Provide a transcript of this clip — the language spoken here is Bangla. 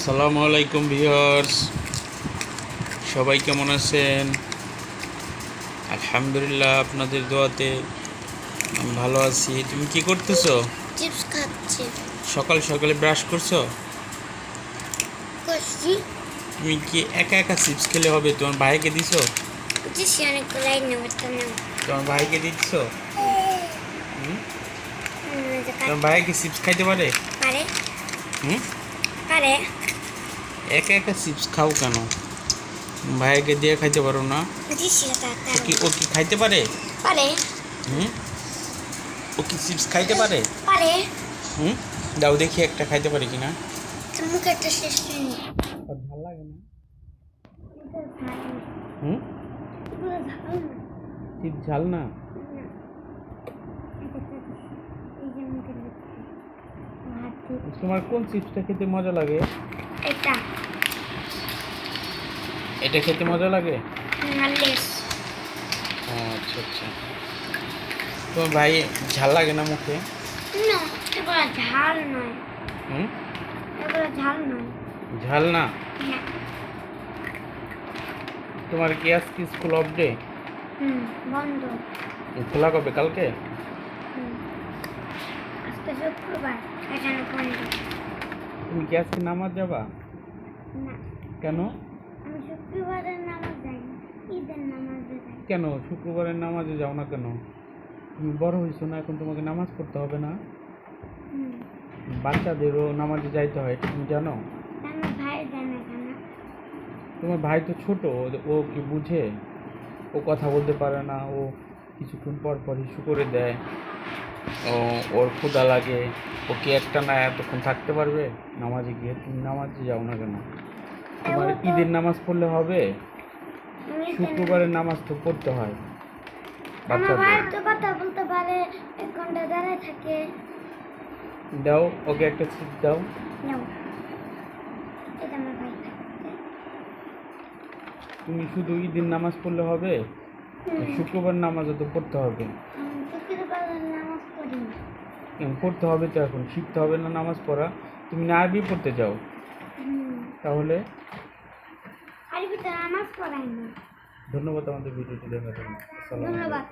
আসসালামু আলাইকুম ভিউয়ার্স। সবাই কেমন আছেন? আলহামদুলিল্লাহ আপনাদের দোয়াতে আমি ভালো আছি। তুমি কি করতেছো? চিপস খাচ্ছি। সকাল সকালে ব্রাশ করছ? করছি। তুমি কি একা একা চিপস খেলে হবে? তোমার ভাইকে দিছো? নেব তোমার ভাইকে দিচ্ছ? হুম? তোমার ভাই কি চিপস খাইতে পারে? পারে। হুম? পারে। একা একা চিপস খাও কেন? ভাইকে দিয়ে খাইতে পারো না। ও কি ও কি খাইতে পারে? পারে। হুম? ও কি চিপস খাইতে পারে? পারে। হুম? দাও দেখি একটা খাইতে পারি কিনা। মুখে একটা শেষ ভালো লাগে না। হুম? চিপস ঝাল না? তোমার কোন চিপসটা খেতে মজা লাগে? এটা। এটা খেতে মজা লাগে? আচ্ছা আচ্ছা। তোমার ভাই ঝাল লাগে না মুখে? না ঝাল নয়। ঝাল নয়। ঝাল না? না। তোমার কি আজকে স্কুল অফ ডে বন্ধ। খোলা কবে কালকে? আজকে শুক্রবার বন্ধ তুমি কি আজকে নামাজ যাবা? না। কেন? আমি শুক্রবারের নামাজ যাই ঈদের নামাজে যাই কেন? শুক্রবারের নামাজে যাও না কেন? তুমি বড় হয়েছো না এখন তোমাকে নামাজ পড়তে হবে না? বাচ্চাদেরও নামাজে যাইতে হয় তুমি জানো? আমার ভাই জানে কেন? তোমার ভাই তো ছোট ও- ও কি বুঝে? ও কথা বলতে পারে না ও কিছুক্ষণ পর পর ইস্যু করে দেয়। ও ওর ক্ষুদা লাগে ও কি একটা না এতক্ষণ থাকতে পারবে? নামাজে গিয়ে তুমি নামাজে যাও না কেন? তোমার ঈদের নামাজ পড়লে হবে? শুক্রবারের নামাজ তো পড়তে হয়। আমার বাচ্চাদের। কথা বলতে পারে এক ঘণ্টা দাঁড়ায় থাকে। দাও ওকে একটা সিট দাও। তুমি শুধু ঈদের নামাজ পড়লে হবে? শুক্রবার নামাজও তো পড়তে হবে। আমি শুক্রবারের নামাজ পড়তে হবে তো এখন শিখতে হবে না নামাজ পড়া। তুমি না আরবি পড়তে যাও। তাহলে? ধন্যবাদ আমাদের ভিডিওটি দেখার জন্য। ধন্যবাদ।